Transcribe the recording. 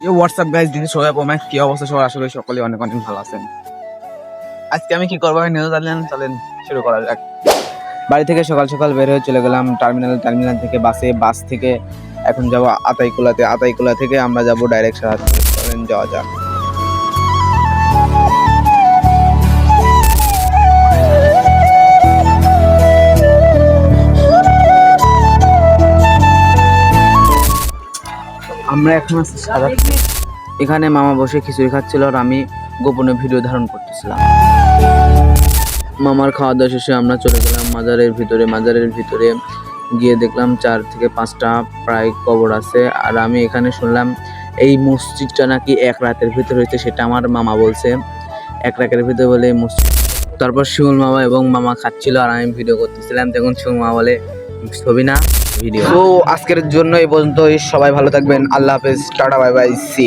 এই WhatsApp guys দিদি সবাই কমেন্ট কি অবস্থা? সবার আশা সকলে অনেক অনেক ভালো আছেন। আজকে আমি কি করব? নিউজ জানলেন চলেন, শুরু করা যাক। বাড়ি থেকে সকাল সকাল বের হয়ে চলে গেলাম টার্মিনাল টার্মিনাল থেকে বাসে, বাস থেকে এখন যাব আতাইকুলাতে। আতাইকুলা থেকে আমরা যাব ডাইরেক্ট সারা চলেন, যাওয়া যাক। আমরা এখন আছি সাদা এখানে মামা বসে খিচুড়ি খাচ্ছিল আর আমি গোপনে ভিডিও ধারণ করতেছিলাম। মামার খাওয়া দাওয়া শেষে আমরা চলে গেলাম মাজারের ভিতরে। মাজারের ভিতরে গিয়ে দেখলাম চার থেকে পাঁচটা প্রায় কবর আছে। আর আমি এখানে শুনলাম এই মসজিদটা নাকি এক রাতের ভিতরে হয়েছে সেটা আমার মামা বলছে। এক রাতের ভিতরে বলে মসজিদ। তারপর শিমুল মামা এবং মামা খাচ্ছিল আর আমি ভিডিও করতেছিলাম। তখন শিমুল মামা বলে, ছবি না? ভিডিও তো আজকের জন্য এই পর্যন্ত সবাই ভালো থাকবেন। আল্লাহ হাফেজ। Tata, bye bye C